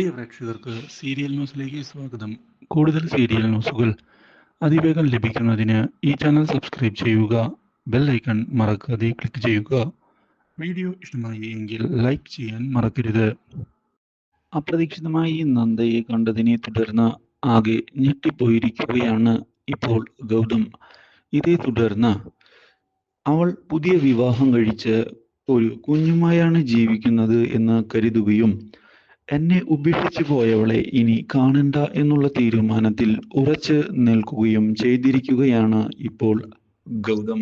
പ്രിയ പ്രേക്ഷകർക്ക് സീരിയൽ ന്യൂസിലേക്ക് സ്വാഗതം. കൂടുതൽ സീരിയൽ ന്യൂസുകൾ അതിവേഗം ലഭിക്കുന്നതിന് ഈ ചാനൽ സബ്സ്ക്രൈബ് ചെയ്യുക ബെൽ ഐക്കൺ മറക്കാതെ ക്ലിക്ക് ചെയ്യുക. വീഡിയോ ഇഷ്ടമായി എങ്കിൽ ലൈക്ക് ചെയ്യാൻ മറക്കരുത്. അപ്രതീക്ഷിതമായി നന്ദയെ കണ്ടതിനെ തുടർന്ന് ആകെ ഞെട്ടിപ്പോയിരിക്കുകയാണ് ഇപ്പോൾ ഗൗതം. ഇതേ തുടർന്ന് അവൾ പുതിയ വിവാഹം കഴിച്ച് ഒരു കുഞ്ഞുമായാണ് ജീവിക്കുന്നത് എന്ന് കരുതുകയും എന്നെ ഉപേക്ഷിച്ചു പോയവളെ ഇനി കാണണ്ട എന്നുള്ള തീരുമാനത്തിൽ ഉറച്ചു നിൽക്കുകയും ചെയ്തിരിക്കുകയാണ് ഇപ്പോൾ ഗൗതം.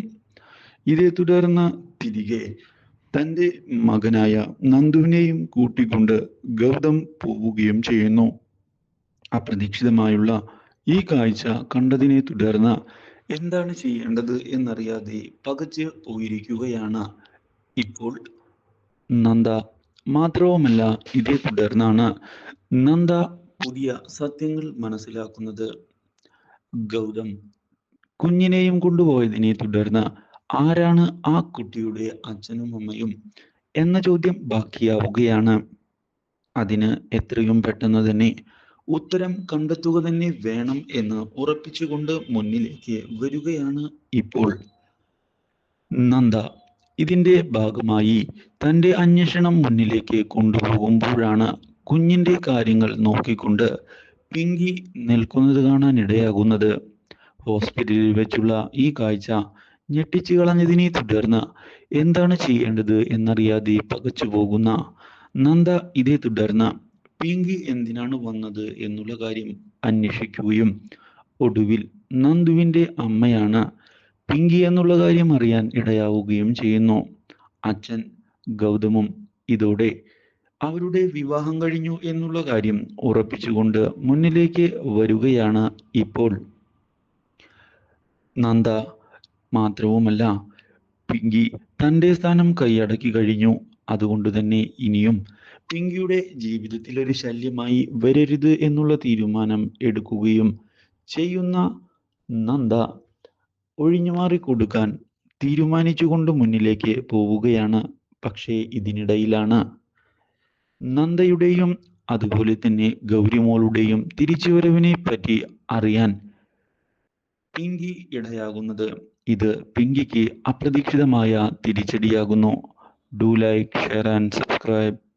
ഇതേ തുടർന്ന് തിരികെ തന്റെ മകനായ നന്ദുവിനെയും കൂട്ടിക്കൊണ്ട് ഗൗതം പോവുകയും ചെയ്യുന്നു. അപ്രതീക്ഷിതമായുള്ള ഈ കാഴ്ച കണ്ടതിനെ തുടർന്ന് എന്താണ് ചെയ്യേണ്ടത് എന്നറിയാതെ പകച്ച് പോയിരിക്കുകയാണ് ഇപ്പോൾ നന്ദ. മാത്രവുമല്ല ഇതേ തുടർന്നാണ് നന്ദ പുതിയ സത്യങ്ങൾ മനസ്സിലാക്കുന്നത്. ഗൗതം കുഞ്ഞിനെയും കൊണ്ടുപോയതിനെ തുടർന്ന് ആരാണ് ആ കുട്ടിയുടെ അച്ഛനും അമ്മയും എന്ന ചോദ്യം ബാക്കിയാവുകയാണ്. അതിന് എത്രയും പെട്ടെന്ന് തന്നെ ഉത്തരം കണ്ടെത്തുക തന്നെ വേണം എന്ന് ഉറപ്പിച്ചുകൊണ്ട് മുന്നിലേക്ക് വരികയാണ് ഇപ്പോൾ നന്ദ. ഇതിന്റെ ഭാഗമായി തന്റെ അന്വേഷണം മുന്നിലേക്ക് കൊണ്ടുപോകുമ്പോഴാണ് കുഞ്ഞിന്റെ കാര്യങ്ങൾ നോക്കിക്കൊണ്ട് പിങ്കി നിൽക്കുന്നത് കാണാൻ ഇടയാകുന്നത് ഹോസ്പിറ്റലിൽ വെച്ചുള്ള ഈ കാഴ്ച ഞെട്ടിച്ചു കളഞ്ഞതിനെ തുടർന്ന് എന്താണ് ചെയ്യേണ്ടത് എന്നറിയാതെ പകച്ചു പോകുന്ന നന്ദ ഇതേ തുടർന്ന് പിങ്കി എന്തിനാണ് വന്നത് എന്നുള്ള കാര്യം അന്വേഷിക്കുകയും ഒടുവിൽ നന്ദുവിന്റെ അമ്മയാണ് പിങ്കി എന്നുള്ള കാര്യം അറിയാൻ ഇടയാവുകയും ചെയ്യുന്നു. അച്ഛൻ ഗൗതമും ഇതോടെ അവരുടെ വിവാഹം കഴിഞ്ഞു എന്നുള്ള കാര്യം ഉറപ്പിച്ചുകൊണ്ട് മുന്നിലേക്ക് വരികയാണ് ഇപ്പോൾ. നന്ദ മാത്രവുമല്ല പിങ്കി തന്റെ സ്ഥാനം കൈയടക്കി കഴിഞ്ഞു. അതുകൊണ്ട് തന്നെ ഇനിയും പിങ്കിയുടെ ജീവിതത്തിൽ ഒരു ശല്യമായി വരരുത് എന്നുള്ള തീരുമാനം എടുക്കുകയും ചെയ്യുന്ന നന്ദ ഒഴിഞ്ഞുമാറി കൊടുക്കാൻ തീരുമാനിച്ചുകൊണ്ട് മുന്നിലേക്ക് പോവുകയാണ്. പക്ഷേ ഇതിനിടയിലാണ്. നന്ദയുടെയും അതുപോലെ തന്നെ ഗൗരിമോളുടെയും തിരിച്ചുവരവിനെ പറ്റി അറിയാൻ പിങ്കി ഇടയാകുന്നത്. ഇത് പിങ്കിക്ക് അപ്രതീക്ഷിതമായ തിരിച്ചടിയാകുന്നു. Do like share and subscribe.